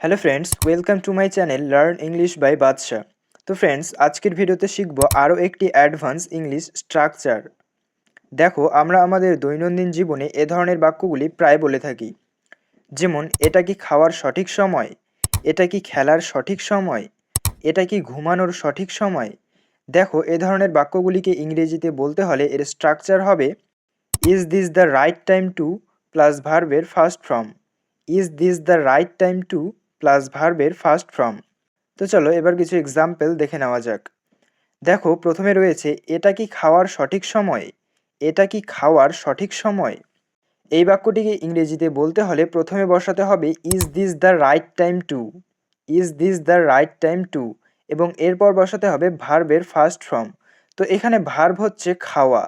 Hello friends welcome to my channel learn English by Badsha তো friends আজকের ভিডিওতে শিখব আরও একটি অ্যাডভান্স ইংলিশ স্ট্রাকচার দেখো, আমরা আমাদের দৈনন্দিন জীবনে এ ধরনের বাক্যগুলি প্রায় বলে থাকি। যেমন, এটা কি খাওয়ার সঠিক সময়? এটা কি খেলার সঠিক সময়? এটা কি ঘুমানোর সঠিক সময়? দেখো, এ ধরনের বাক্যগুলিকে ইংরেজিতে বলতে হলে এর স্ট্রাকচার হবে is this the right time to plus ভার্বের first form is this the right time to plus ভার্বের ফার্স্ট ফর্ম তো চলো, এবার কিছু এক্সাম্পল দেখে নেওয়া যাক। দেখো, প্রথমে রয়েছে, এটা কি খাওয়ার সঠিক সময়? এটা কি খাওয়ার সঠিক সময়? এই বাক্যটিকে ইংরেজিতে বলতে হলে প্রথমে বসাতে হবে is this the right time to is this the right time to এবং এরপর বসাতে হবে ভার্বের ফার্স্ট ফর্ম তো এখানে ভার্ব হচ্ছে খাওয়া।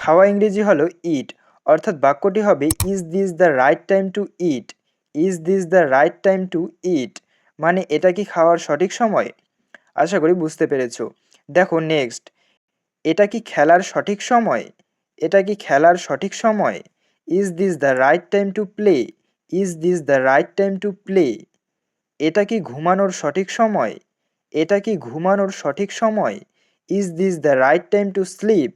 খাওয়া ইংরেজি হলো ইট অর্থাৎ বাক্যটি হবে is this the right time to it is this the right time to it? মানে এটা কি খাওয়ার সঠিক সময়? আশা করি বুঝতে পেরেছ। দেখো, নেক্সট। এটা কি খেলার সঠিক সময়? এটা কি খেলার সঠিক সময়? Is this the right time to play? Is this the right time to play? এটা কি ঘুমানোর সঠিক সময়? এটা কি ঘুমানোর সঠিক সময়? Is this the right time to sleep?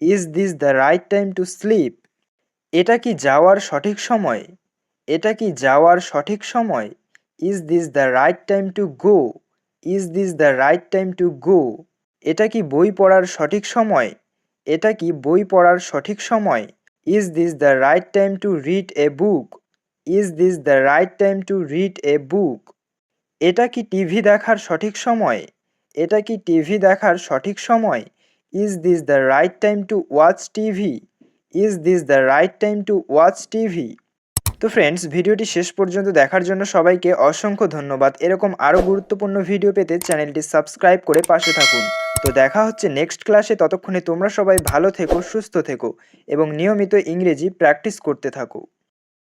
Is this the right time to sleep? এটা কি যাওয়ার সঠিক সময়? এটা কি যাওয়ার সঠিক সময়? Is this the right time to go is this the right time to go এটা কি বই পড়ার সঠিক সময়? এটা কি বই পড়ার সঠিক সময়? Is this the right time to read a book is this the right time to read a book এটা কি টিভি দেখার সঠিক সময়? এটা কি টিভি দেখার সঠিক সময়? Is this the right time to watch TV is this the right time to watch TV তো ফ্রেন্ডস ভিডিওটি শেষ পর্যন্ত দেখার জন্য সবাইকে অসংখ্য ধন্যবাদ। এরকম আরও গুরুত্বপূর্ণ ভিডিও পেতে চ্যানেলটি সাবস্ক্রাইব করে পাশে থাকুন। তো দেখা হচ্ছে নেক্সট ক্লাসে ততক্ষণে তোমরা সবাই ভালো থেকো, সুস্থ থেকো এবং নিয়মিত ইংরেজি প্র্যাকটিস করতে থাকো।